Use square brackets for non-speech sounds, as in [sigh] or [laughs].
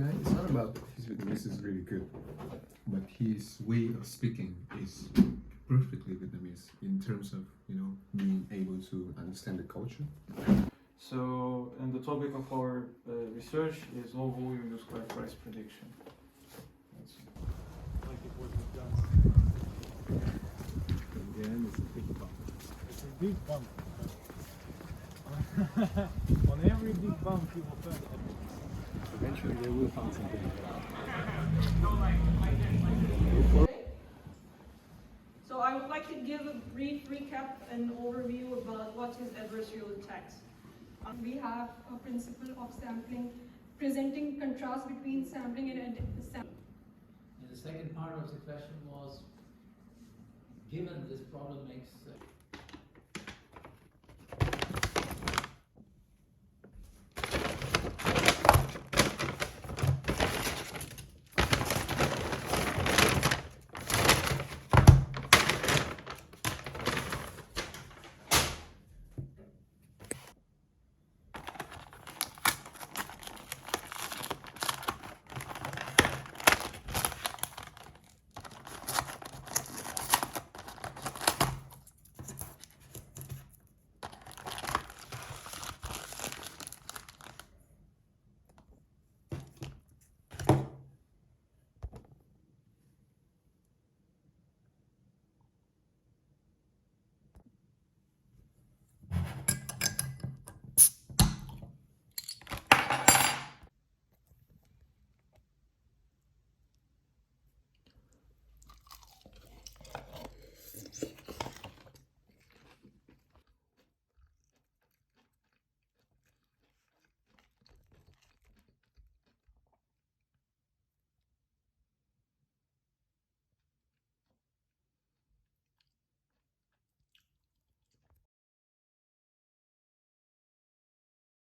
Yeah, It's not about his Vietnamese is really good, but his way of speaking is perfectly Vietnamese in terms of you know being able to understand the culture. So, and the topic of our uh, research is low volume used car price prediction. That's like it was with guns. Again, it's a big bump. It's a big bump. [laughs] On every big bump, So I would like to give a brief recap and overview about what is adversarial tax. Um, We have a principle of sampling, presenting contrast between sampling and ad- sam- And the second part of the question was, given this problem makes uh,